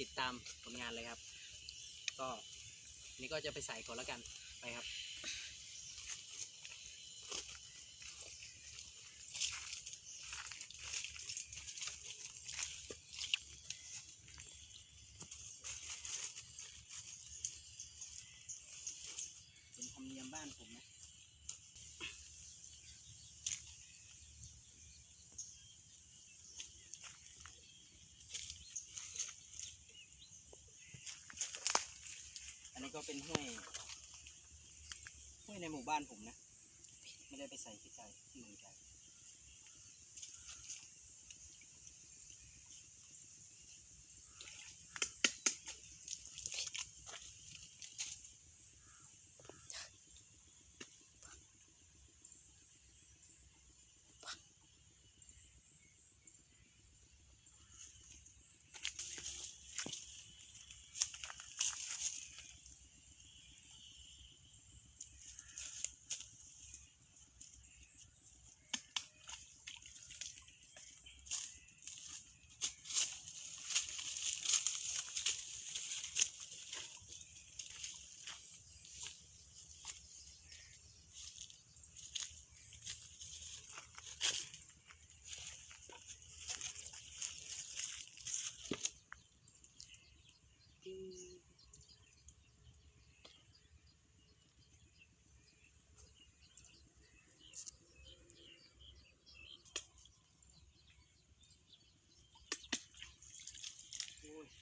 ติดตามผลงานเลยครับ ก็นี่ก็จะไปใส่ก่อนแล้วกันไปครับ เป็นธรรมเนียมบ้านผมนะ อันนี้ก็ เป็นห้วย ห้วยในหมู่บ้านผมนะ ไม่ได้ไปใส่ที่ไกลที่เมืองไกล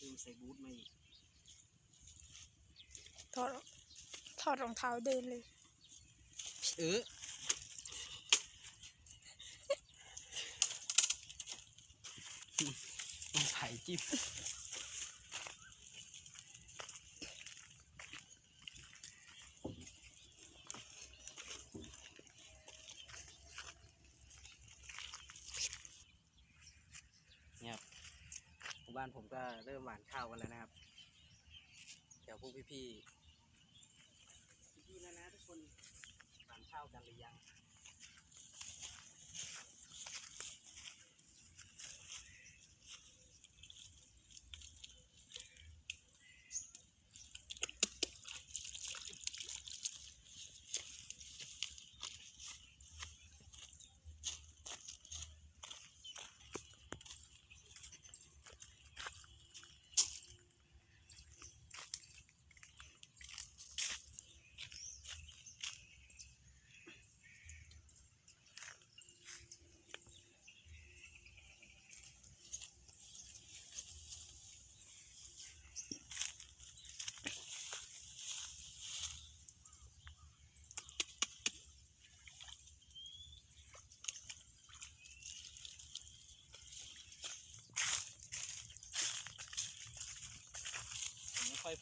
โอ้ยลืมใส่บูทมาอีกถอดถอดรองเท้าเดินเลย เออมันไผ่จิ้มเนี่ยครับหมู่ บ้านผมก็เริ่มหวานข้าวกันแล้วนะครับแถวพวกพี่ๆพี่ๆนะนะทุกคนหวานข้าวกันหรือยัง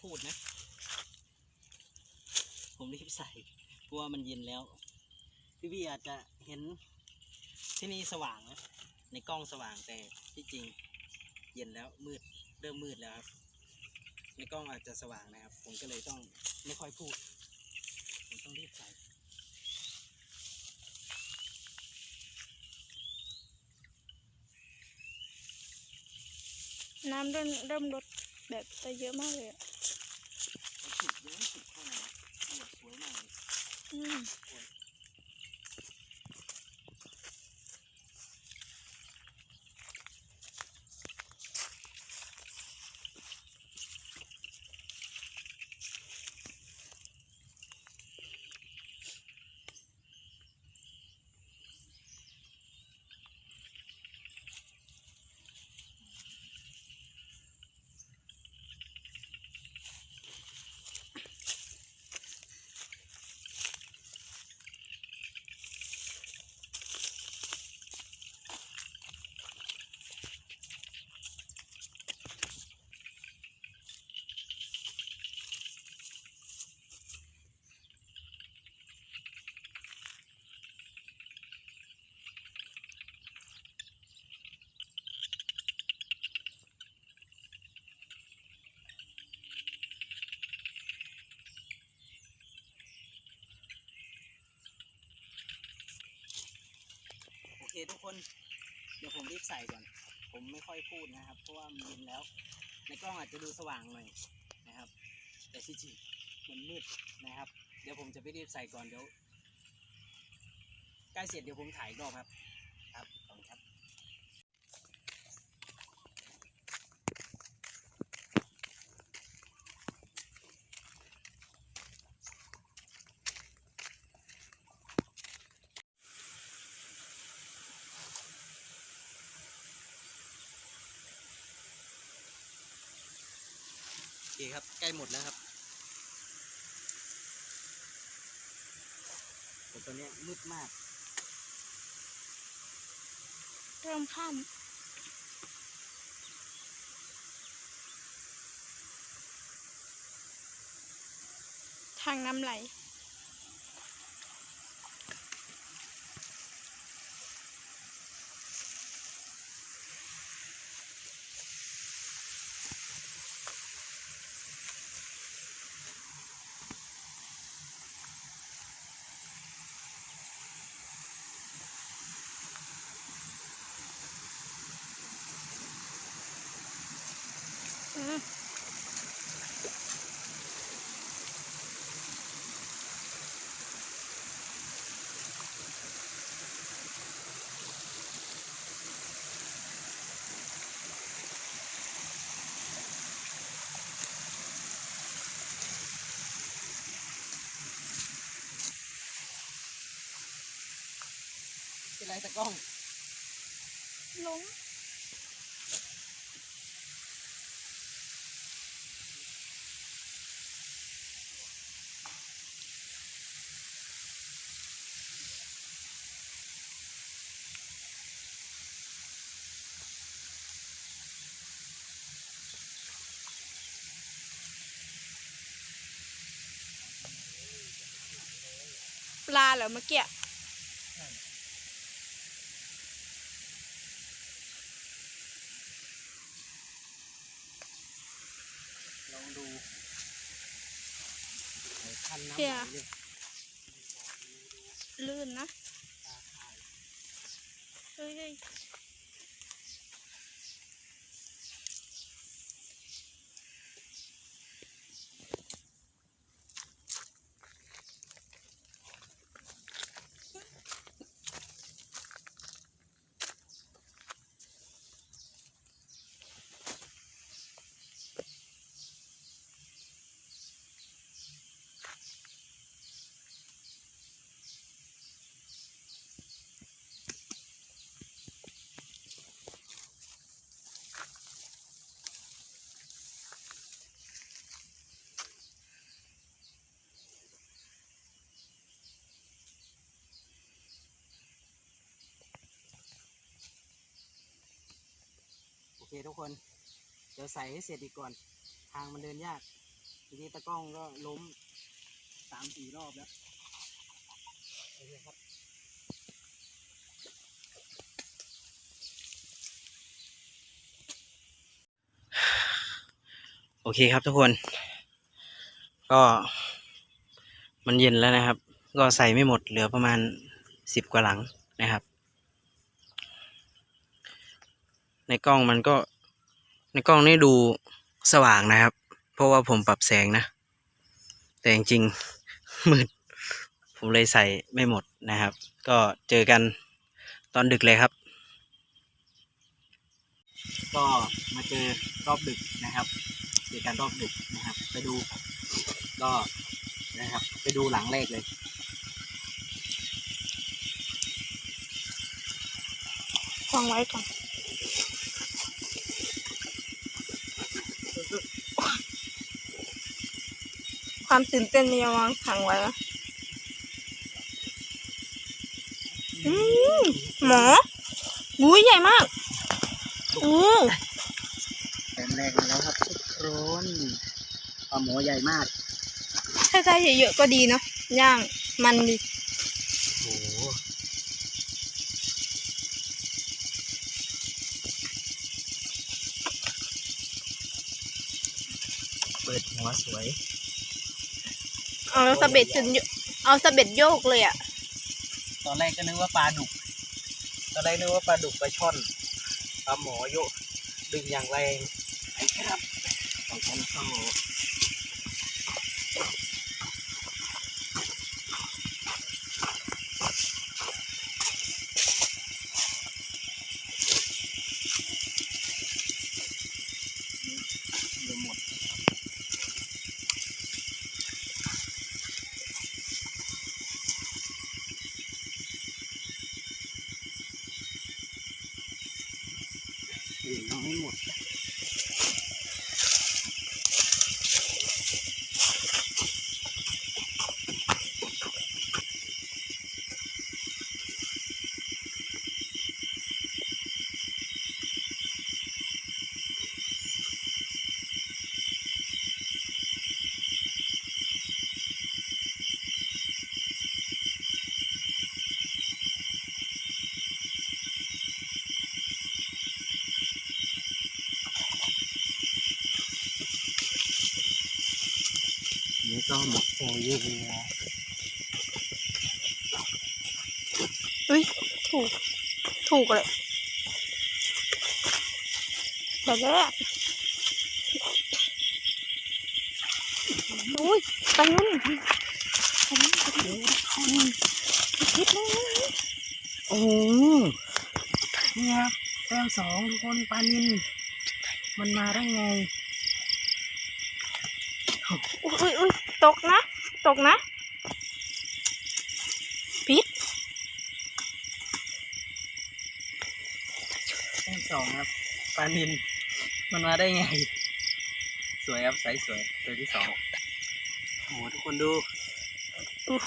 พูดนะ ผมรีบใส่เพราะว่ามันเย็นแล้ว พี่ๆอาจจะเห็นที่นี่สว่างนะ ในกล้องสว่างแต่ที่จริง เย็นแล้วมืดเริ่มมืดแล้วครับ ในกล้องอาจจะสว่างนะครับ ผมก็เลยต้องไม่ค่อยพูด ผมต้องรีบใส่น้ำเริ่มเริ่มลด แบบไปเยอะมากเลยอะมัน ทุกคน เดี๋ยวผมรีบใส่ก่อน ผมไม่ค่อยพูดนะครับ เพราะว่ามันเย็นแล้ว ในกล้องอาจจะดูสว่างหน่อยนะครับ แต่ที่จริงมันมืดนะครับ เดี๋ยวผมจะไปรีบใส่ก่อนเดี๋ยวใกล้เสร็จเดี๋ยวผมถ่ายรอบครับขอบคุณครับ โอ เคครับ ใกล้หมดแล้วครับแต่ตอนนี้มืดมาก เริ่มค่ำทางน้ำไหล ไรตะกล้องล้มปลาเหรอเมื่อกี้ ลองดูไหน คันน้ำเดี๋ยวไหลเลยลื่นนะเฮ้ย เฮ้ยโอเคทุกคน เดี๋ยวใส่ให้เสร็จอีกก่อน ทางมันเดินยากทีนี้ตะกล้องก็ล้มสามสี่รอบแล้วโอเคครับโอเคครับทุกคน ก็มันเย็นแล้วนะครับ ก็ใส่ไม่หมดเหลือประมาณสิบกว่าหลังนะครับ ในกล้องมันก็ ในกล้องนี่ดูสว่างนะครับ เพราะว่าผมปรับแสงนะ แต่จริงๆมืด ผมเลยใส่ไม่หมดนะครับ ก็เจอกันตอนดึกเลยครับ ก็มาเจอรอบดึกนะครับเจอกันรอบดึกนะครับ ไปดูก็นะครับ ไปดูหลังแรกเลยวางไว้ก่อน ความตื่นเต้นมีวางขังไว้นะอืมหมออุ้ยใหญ่มากอู้แต้มแรกมาแล้วครับทุกคนปลาหมอใหญ่มาก ถ้าได้เยอะๆก็ดีเนาะย่างมันดีโอ้โหเปิดหัวสวย เอาสะเบ็ดจนโยเอาสะเบ็ดโยกเลยอะ ตอนแรกก็นึกว่าปลาดุก ตอนแรกนึกว่าปลาดุกปลาช่อน ปลาหมอโยดึงอย่างแรงไอ้ครับของฉันเข้าเดี๋ยวหมด อื่นยังไม่หมด นี่ก็หมดโซยูเรีย อุ้ยถูก ถูกเลยแบบนี้อุ้ยไปนู่นไปนู่นไปนู่นคิดเลยโอ้นี่ครับแต้มสองทุกคนปลานินมันมาได้ไง อุ้ยอุ้ยอุ้ยตกนะ ตกนะปิด แต้ม สองครับปลานินมันมาได้ไง สวยครับไซส์สวยตัวที่สองโอ้โหทุกคนดูอุ๊ย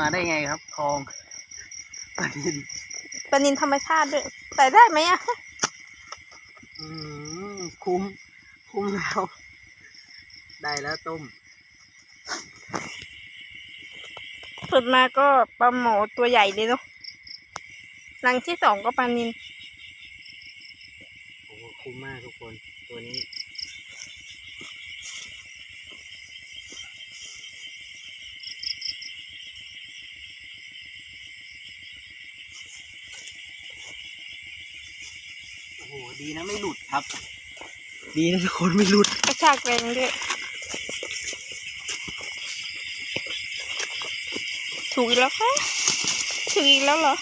มาได้ไงครับคลองปลานินปลานินธรรมชาติด้วยใส่ได้ไหมอะอืมคุ้มคุ้มแล้วได้แล้วต้มเปิดมาก็ปลาหมอตัวใหญ่เลยเนาะรังที่สองก็ปลานิน โอ้โหคุ้มมากทุกคน ตัวนี้ โอ้โห ดีนะไม่หลุดครับ ดีนะทุกคนไม่หลุดกระชากแรงด้วยถูกอีกแล้วคะถูกอีกแล้วเหรอ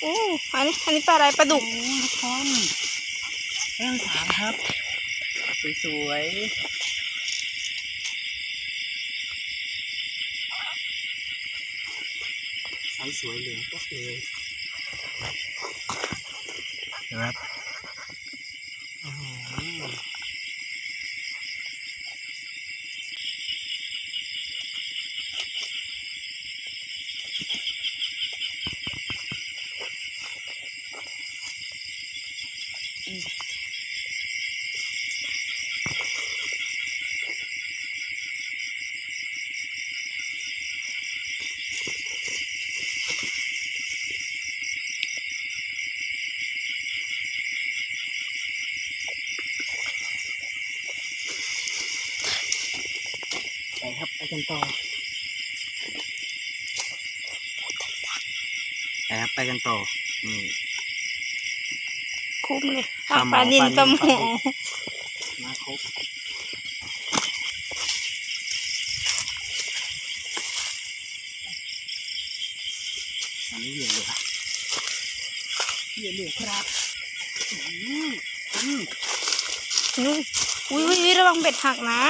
โอ้อันนี้อันนี้ปลาอะไรปลาดุกโอ้ทุกคนแต้มสามครับ สวยๆไซส์สวยเหลืองก็เลย ครับอื้อหือไปครับไปกันต่อไปครับไปกันต่อ นี่ คุ้มเลย ปลาหมอปลานินปปลาลานิลหมอมาครบอันนี้เหลือเหลือเหลือเหลือครับอืมอืมนู่นอุ้ยอุ้ยอุ้ยระวังเบ็ดหักนะ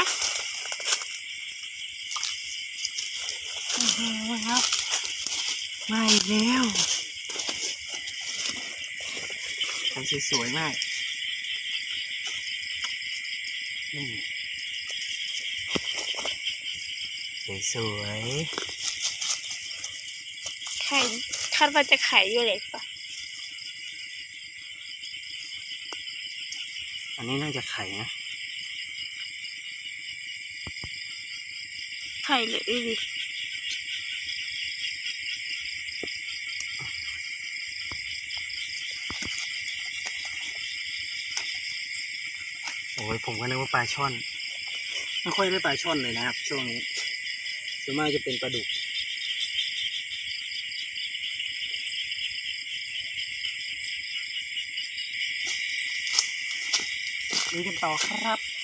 โอ้โหครับมาอีกแล้วทำสวยๆมากนี่ สวยไข่คาดว่าจะไข่อยู่เลยปะๆอันนี้น่าจะไข่นะไข่เลยดู ผมก็นึกว่าปลาช่อน ไม่ค่อยได้ปลาช่อนเลยนะครับ ช่วงนี้ส่วนมากจะเป็นปลาดุกลุยกันต่อครับ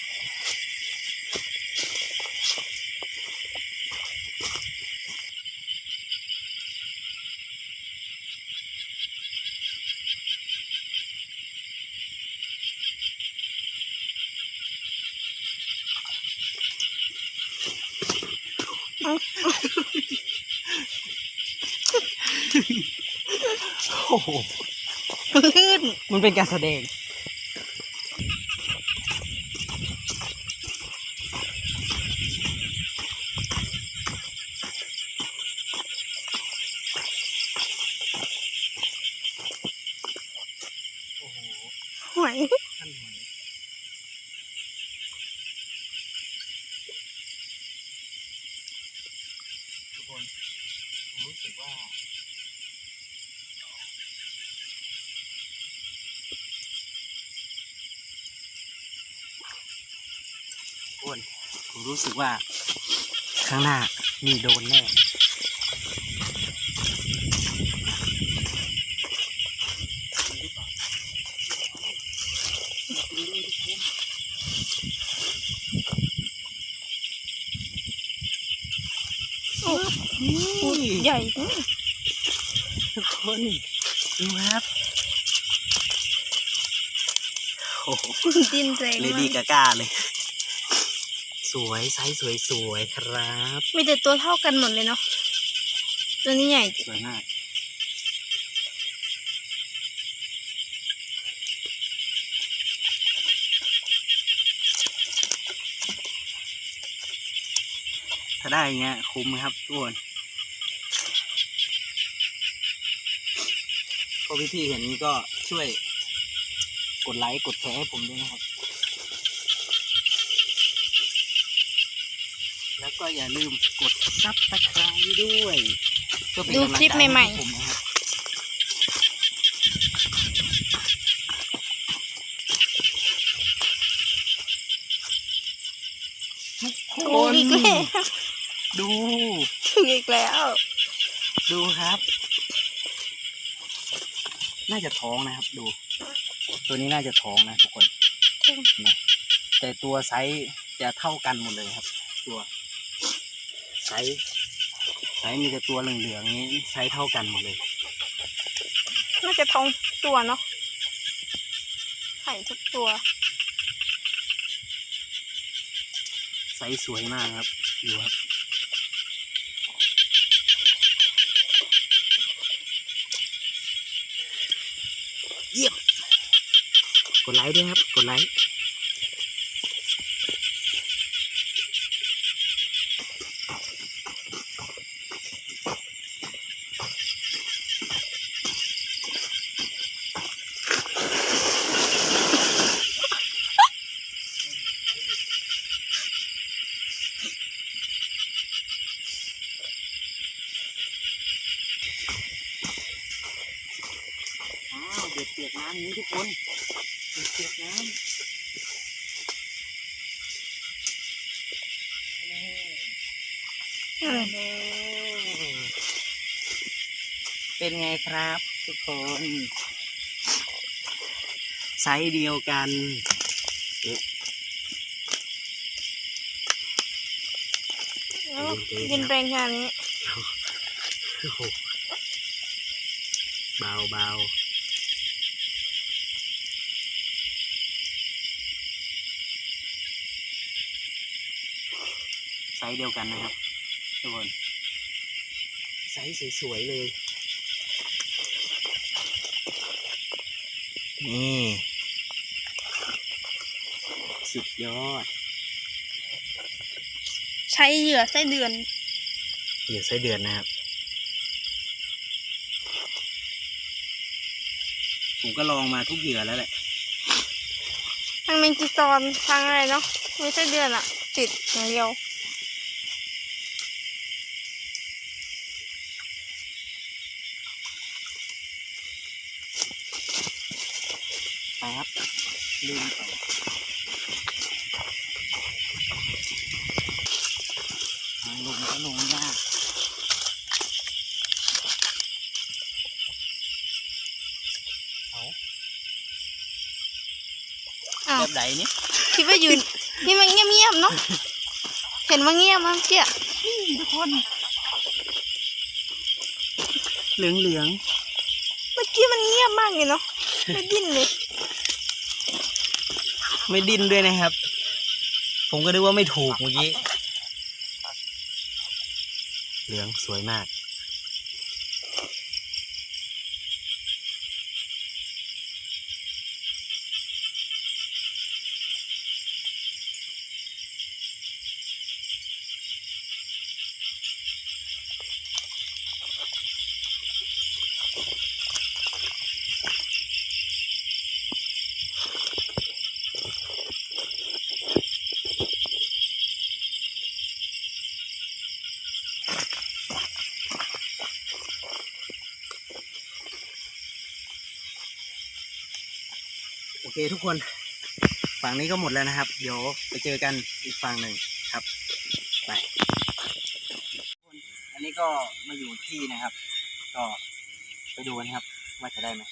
มันเป็นการแสดงโอ้โหหวยท่านหวยทุกคนผมรู้สึกว่า อ้วนผม รู้สึกว่าข้างหน้ามีโดนแน่โอ้ใหญ่นะทุกคนดูครับโอ้โหดินแรงเลมาดี้กกากาเลย สวยไซส์สวยสวยๆครับ มีแต่ตัวเท่ากันหมดเลยเนาะตัวนี้ใหญ่จริงสวยมากถ้าได้อย่างเงี้ยคุ้มครับทุกคนพอพี่ๆเห็นนี้ก็ช่วยกดไลค์กดแชร์ให้ผมด้วยนะครับ แล้ว ก็อย่าลืมกดซับสไครต์ด้วยเพื่อเป็นดูกำลังคลิปใจใหม่ให้ผมนะครับทุกคๆถูกนอีกแล้วดู ถูกอีกแล้ว ดูครับ น่าจะท้องนะครับ ดู ตัวนี้น่าจะท้องนะทุกคนนะแต่ตัวไซส์จะเท่ากันหมดเลยครับ ตัว ไซส์ไซส์มีแต่ตัวเหลืองๆนี้ไซส์เท่ากันหมดเลย น่าจะท้องตัวเนาะไข่ทุกตัวไซส์สวยมากครับดูครับเยี่ยมกดไลค์ด้วยครับ กดไลค์ อ้าว เด็ดเปียกน้ำอย่างนี้ทุกคนเด็ดเปียกน้ำนี่อืมเป็นไงครับ ทุกคนไซส์เดียวกันเอ๊ะเอ้าดินแรงขนาดนี้โอ้โหเบาเบา ซส์เดียวกันนะครับทุกคนไซส์สวยๆเลย นี่ สุดยอด ใช้เหยื่อไส้เดือน เหยื่อไส้เดือนนะครับ ผมก็ลองมาทุกเหยื่อแล้วแหละทั้งเมงจีซอนทั้งอะไรเนาะไม่ใช่เดือนอะติดอย่างเดียว ไปครับ ลืมต่อทางลงก็ลงยากเอาออ้าว แบบไหนนี่คิดว่ายืน นี่มันเงียบๆเนาะ เห็นว่าเงียบมั้งเกี้ยนี่ทุกคน เหลืองเหลืองเมื่อกี้มันเงียบมากเลยเนาะ ไม่ดิ้นเลยๆ ไม่ดิ้นด้วยนะครับ ผมก็นึกว่าไม่ถูกเมื่อกี้ เหลืองสวยมาก ทุกคน ฝั่งนี้ก็หมดแล้วนะครับ เดี๋ยวไปเจอกันอีกฝั่งหนึ่งครับไปอันนี้ก็มาอยู่ที่นะครับ ก็ไปดูกันครับ ว่าจะได้ไหม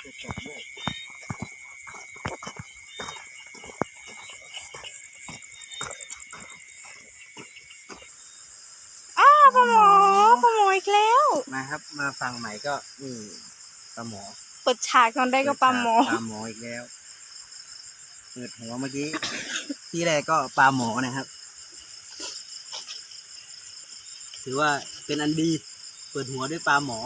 เกิดแกะด้วยอ้าวปลาหมอปลาหมออีกแล้วมาครับ มาฝั่งใหม่ก็นี่ปลาหมอเปิดฉากตอนได้ก็ปลาหมอ ปลาหมออีกแล้วเปิดหัวเมื่อกี้ ที่แรกก็ปลาหมอนะครับ ถือว่าเป็นอันดี เปิดหัวด้วยปลาหมอ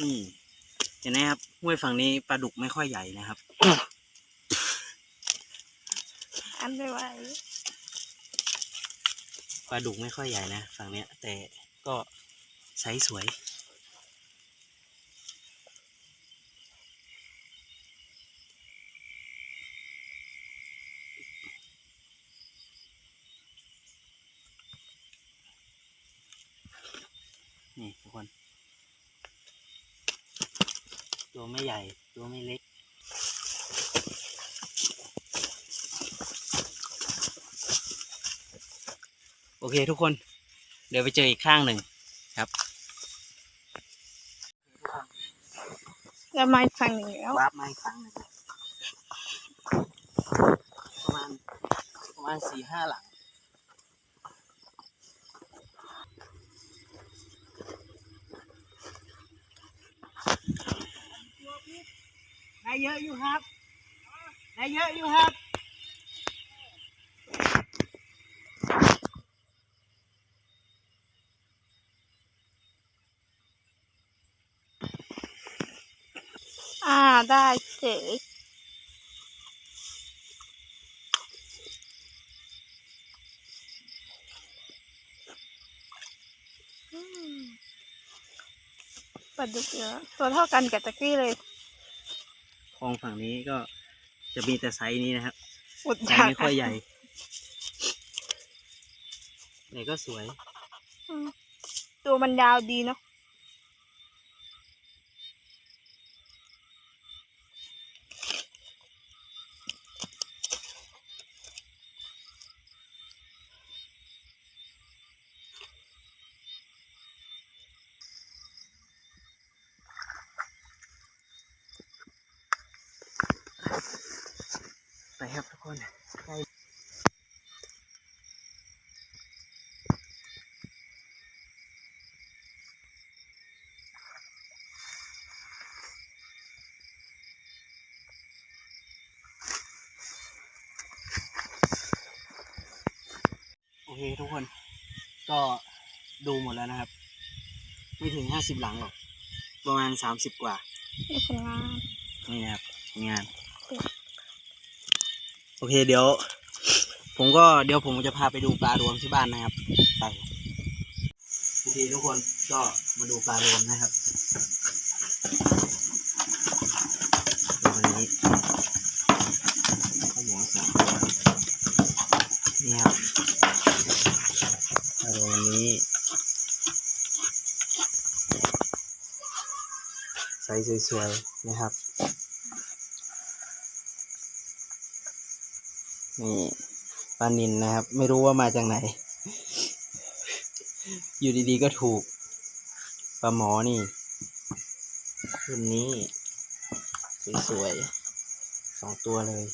นี่เห็นไหมครับห้วยฝั่งนี้ปลาดุกไม่ค่อยใหญ่นะครับ อันไม่ไหวปลาดุกไม่ค่อยใหญ่นะ ฝั่งเนี้ย แต่ก็ไซส์สวย นี่ทุกคน ตัวไม่ใหญ่ตัวไม่เล็ก โอเคทุกคน เดี๋ยวไปเจออีกข้างหนึ่งครับ แล้วมาอีกฝั่งหนึ่งแล้ว วาร์ปมาอีกครั้งหนึ่งประมาณประมาณสี่ห้าหลัง ได้เยอะอยู่ครับ ได้เยอะอยู่ครับ อ่า ได้เฉยปลาดุกเยอะตัวเท่ากันกับตะกี้เลย ลองฝั่งนี้ก็จะมีแต่ไซส์นี้นะครับอุดไซยาส์ไม่ค่อยใหญ่เนี่ยก็สวย อืมตัวมันยาวดีเนาะ ไปครับทุกคนใกล้โอเค ทุกคน ก็ดูหมดแล้วนะครับ ไม่ถึงห้าสิบหลังหรอก ประมาณสามสิบกว่านี่ผลงานนี่นะครับงาน โอเคโอเคเดี๋ยว ผมก็เดี๋ยวผมจะพาไปดูปลารวมที่บ้านนะครับไปโอเคทุกคนก็มาดูปลารวมนะครับ ส์สวยๆนะครับ นี่ปลานินนะครับ ไม่รู้ว่ามาจากไหน อยู่ดีๆก็ถูกปลาหมอนี่รุ่นนี้ สวยๆสองตัวเลย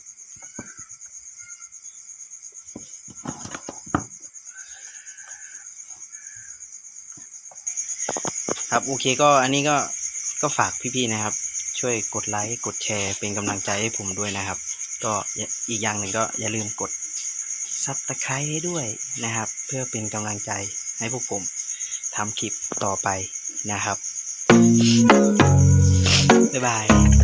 ครับโอเคก็อันนี้ก็ ก็ฝากพี่ๆนะครับ ช่วยกดไลค์กดแชร์เป็นกำลังใจให้ผมด้วยนะครับ ก็อีกอย่างหนึ่งก็อย่าลืมกดซับตะไคร้ให้ด้วยนะครับ เพื่อเป็นกำลังใจให้พวกผมทำคลิปต่อไปนะครับบ๊ายบาย